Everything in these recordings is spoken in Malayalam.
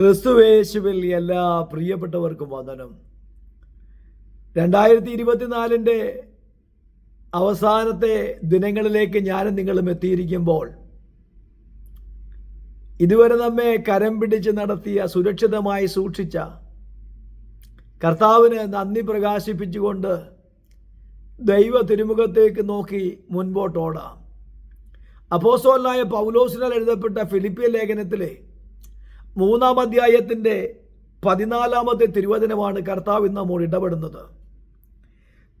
ക്രിസ്തുവേശുവിൽ എല്ലാ പ്രിയപ്പെട്ടവർക്കും വന്ദനം. രണ്ടായിരത്തി ഇരുപത്തിനാലിന്റെ അവസാനത്തെ ദിനങ്ങളിലേക്ക് ഞാനും നിങ്ങളും എത്തിയിരിക്കുമ്പോൾ ഇതുവരെ നമ്മെ കരം പിടിച്ച് നടത്തിയ സുരക്ഷിതമായി സൂക്ഷിച്ച കർത്താവിന് നന്ദി പ്രകാശിപ്പിച്ചുകൊണ്ട് ദൈവ തിരുമുഖത്തേക്ക് നോക്കി മുൻപോട്ടോടാം. അപ്പോസോലായ പൗലോസിനാൽ എഴുതപ്പെട്ട ഫിലിപ്പിയ ലേഖനത്തിലെ മൂന്നാം അധ്യായത്തിന്റെ പതിനാലാമത്തെ തിരുവചനമാണ് കർത്താവ് നമ്മോട് ഇടപെടുന്നത്.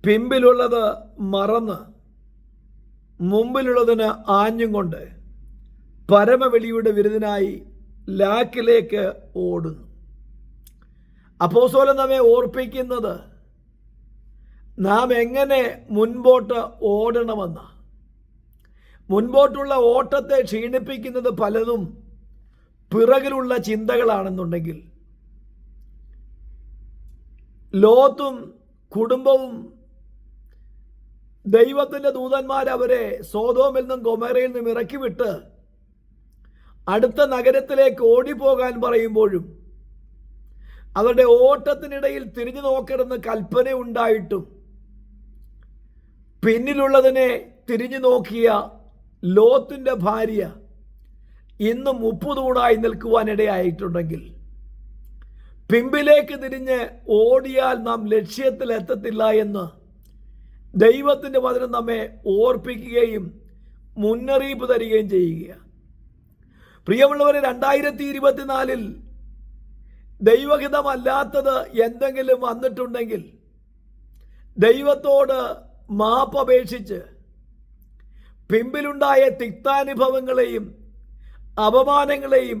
പിമ്പിലുള്ളത് മറന്ന് മുമ്പിലുള്ളതിന് ആഞ്ഞും കൊണ്ട് പരമവെളിയുടെ വിരുദിനായി ലാക്കിലേക്ക് ഓടുന്നു. അപ്പോസോലൻ നമ്മെ ഓർപ്പിക്കുന്നത് നാം എങ്ങനെ മുൻപോട്ട് ഓടണമെന്ന്? മുൻപോട്ടുള്ള ഓട്ടത്തെ ക്ഷീണിപ്പിക്കുന്നത് പലതും പിറകിലുള്ള ചിന്തകളാണെന്നുണ്ടെങ്കിൽ ലോത്തും കുടുംബവും ദൈവത്തിന്റെ ദൂതന്മാർ അവരെ സോതോമിൽ നിന്നും ഗൊമേറയിൽ നിന്നും ഇറക്കി വിട്ട് അടുത്ത നഗരത്തിലേക്ക് ഓടിപ്പോകാൻ പറയുമ്പോഴും അവരുടെ ഓട്ടത്തിനിടയിൽ തിരിഞ്ഞു നോക്കരുതെന്ന് കൽപ്പന ഉണ്ടായിട്ടും പിന്നിലുള്ളതിനെ തിരിഞ്ഞു നോക്കിയ ലോത്തിന്റെ ഭാര്യ ഇന്നും ഉപ്പുതൂണായി നിൽക്കുവാനിടയായിട്ടുണ്ടെങ്കിൽ പിമ്പിലേക്ക് തിരിഞ്ഞ് ഓടിയാൽ നാം ലക്ഷ്യത്തിൽ എത്തത്തില്ല എന്ന് ദൈവത്തിന്റെ വചനം നമ്മെ ഓർപ്പിക്കുകയും മുന്നറിയിപ്പ് തരികയും ചെയ്യുക. പ്രിയമുള്ളവരെ രണ്ടായിരത്തി ഇരുപത്തിനാലിൽ ദൈവഹിതമല്ലാത്തത് എന്തെങ്കിലും വന്നിട്ടുണ്ടെങ്കിൽ ദൈവത്തോട് മാപ്പപേക്ഷിച്ച് പിമ്പിലുണ്ടായ തിക്താനുഭവങ്ങളെയും അപമാനങ്ങളെയും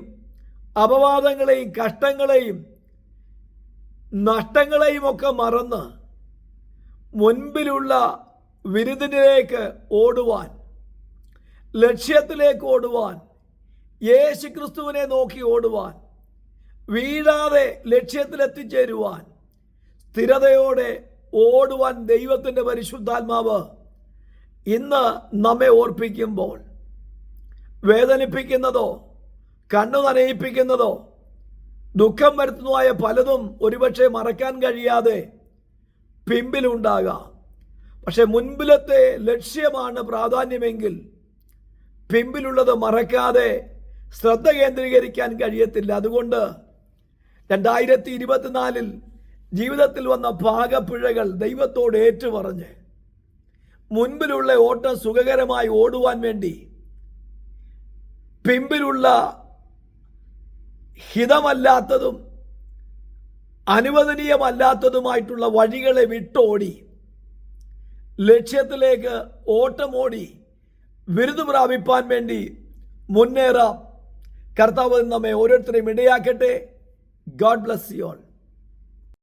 അപവാദങ്ങളെയും കഷ്ടങ്ങളെയും നഷ്ടങ്ങളെയും ഒക്കെ മറന്ന് മുൻപിലുള്ള വിരുദിനിലേക്ക് ഓടുവാൻ ലക്ഷ്യത്തിലേക്ക് ഓടുവാൻ യേശു ക്രിസ്തുവിനെ നോക്കി ഓടുവാൻ വീഴാതെ ലക്ഷ്യത്തിലെത്തിച്ചേരുവാൻ സ്ഥിരതയോടെ ഓടുവാൻ ദൈവത്തിന്റെ പരിശുദ്ധാത്മാവ് ഇന്ന് നമ്മെ ഓർപ്പിക്കുമ്പോൾ വേദനിപ്പിക്കുന്നതോ കണ്ണു നനയിപ്പിക്കുന്നതോ ദുഃഖം വരുത്തുന്നതായ പലതും ഒരുപക്ഷെ മറക്കാൻ കഴിയാതെ പിമ്പിലുണ്ടാകാം. പക്ഷെ മുൻപിലത്തെ ലക്ഷ്യമാണ് പ്രാധാന്യമെങ്കിൽ പിമ്പിലുള്ളത് മറക്കാതെ ശ്രദ്ധ കേന്ദ്രീകരിക്കാൻ കഴിയത്തില്ല. അതുകൊണ്ട് രണ്ടായിരത്തി ഇരുപത്തിനാലിൽ ജീവിതത്തിൽ വന്ന പാകപ്പിഴകൾ ദൈവത്തോട് ഏറ്റുപറഞ്ഞ് മുൻപിലുള്ള ഓട്ടം സുഖകരമായി ഓടുവാൻ വേണ്ടി പിമ്പിലുള്ള ഹിതമല്ലാത്തതും അനുവദനീയമല്ലാത്തതുമായിട്ടുള്ള വഴികളെ വിട്ടോടി. ലക്ഷ്യത്തിലേക്ക് ഓട്ടമോടി. ബിരുദ് പ്രാപിപ്പാൻ വേണ്ടി മുന്നേറാം. കർത്താവ് നമ്മെ ഓരോരുത്തരെയും ഇടയാക്കട്ടെ. God bless you all